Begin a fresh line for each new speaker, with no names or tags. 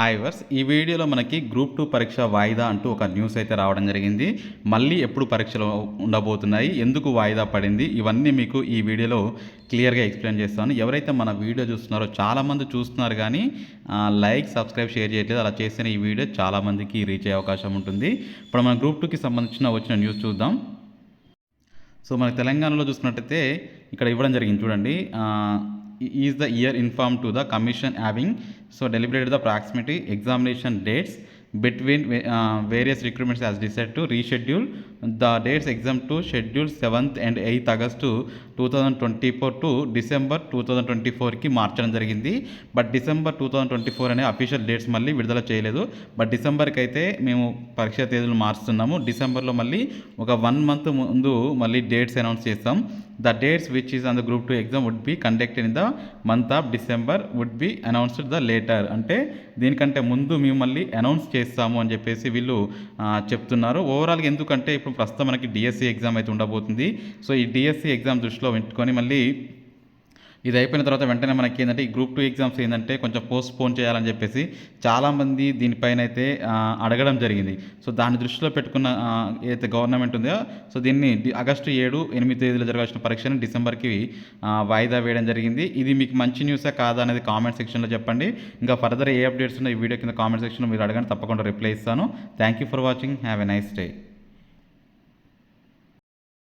Hi verse ఈ వీడియోలో మనకి గ్రూప్ టూ పరీక్ష వాయిదా అంటూ ఒక న్యూస్ అయితే రావడం జరిగింది. మళ్ళీ ఎప్పుడు పరీక్షలు ఉండబోతున్నాయి? ఎందుకు వాయిదా పడింది? ఇవన్నీ మీకు ఈ వీడియోలో క్లియర్గా ఎక్స్ప్లెయిన్ చేస్తాను. ఎవరైతే మన వీడియో చూస్తున్నారో చాలామంది చూస్తున్నారు కానీ లైక్ సబ్స్క్రైబ్ షేర్ చేయట్లేదు. అలా చేసిన ఈ వీడియో చాలామందికి రీచ్ అయ్యే అవకాశం ఉంటుంది. ఇప్పుడు మన గ్రూప్ టూకి సంబంధించిన వచ్చిన న్యూస్ చూద్దాం. సో మన తెలంగాణలో చూసినట్టయితే ఇక్కడ ఇవ్వడం జరిగింది. చూడండి. is the year informed to the commission having so deliberated the proximity examination dates between uh, various requirements as decided to reschedule. The dates exempt to schedule 7th and 8th August to two thousand twenty four to December two thousand twenty ఫోర్కి మార్చడం జరిగింది. But December two thousand twenty four అనే official dates మళ్ళీ విడుదల చేయలేదు. But డిసెంబర్కి అయితే మేము పరీక్ష తేదీలు మార్చుతున్నాము. డిసెంబర్లో మళ్ళీ ఒక వన్ మంత్ ముందు మళ్ళీ డేట్స్ అనౌన్స్ చేస్తాం. The dates which is on the group two exam would be conducted in the month of December would be announced the later అంటే దీనికంటే ముందు మేము మళ్ళీ అనౌన్స్ చేస్తాము అని చెప్పేసి వీళ్ళు చెప్తున్నారు. ఓవరాల్గా ఎందుకంటే ఇప్పుడు ప్రస్తుతం మనకి డిఎస్సి ఎగ్జామ్ అయితే ఉండబోతుంది. సో ఈ డిఎస్సి ఎగ్జామ్ దృష్టిలో పెట్టుకొని మళ్ళీ ఇది అయిపోయిన తర్వాత వెంటనే మనకి ఏంటంటే ఈ గ్రూప్ టూ ఎగ్జామ్స్ ఏంటంటే కొంచెం పోస్ట్ పోన్ చేయాలని చెప్పేసి చాలామంది దీనిపైన అయితే అడగడం జరిగింది. సో దాన్ని దృష్టిలో పెట్టుకున్న ఏదైతే గవర్నమెంట్ ఉందో సో దీన్ని ఆగస్టు ఏడు ఎనిమిది తేదీలో జరగాల్సిన పరీక్షను డిసెంబర్కి వాయిదా వేయడం జరిగింది. ఇది మీకు మంచి న్యూసా కాదా అనేది కామెంట్ సెక్షన్లో చెప్పండి. ఇంకా ఫర్దర్ ఏ అప్డేట్స్ ఉన్నాయి ఈ వీడియో కింద కామెంట్ సెక్షన్లో మీరు అడగండి తప్పకుండా రిప్లై ఇస్తాను. Thank you for watching. Have a nice day.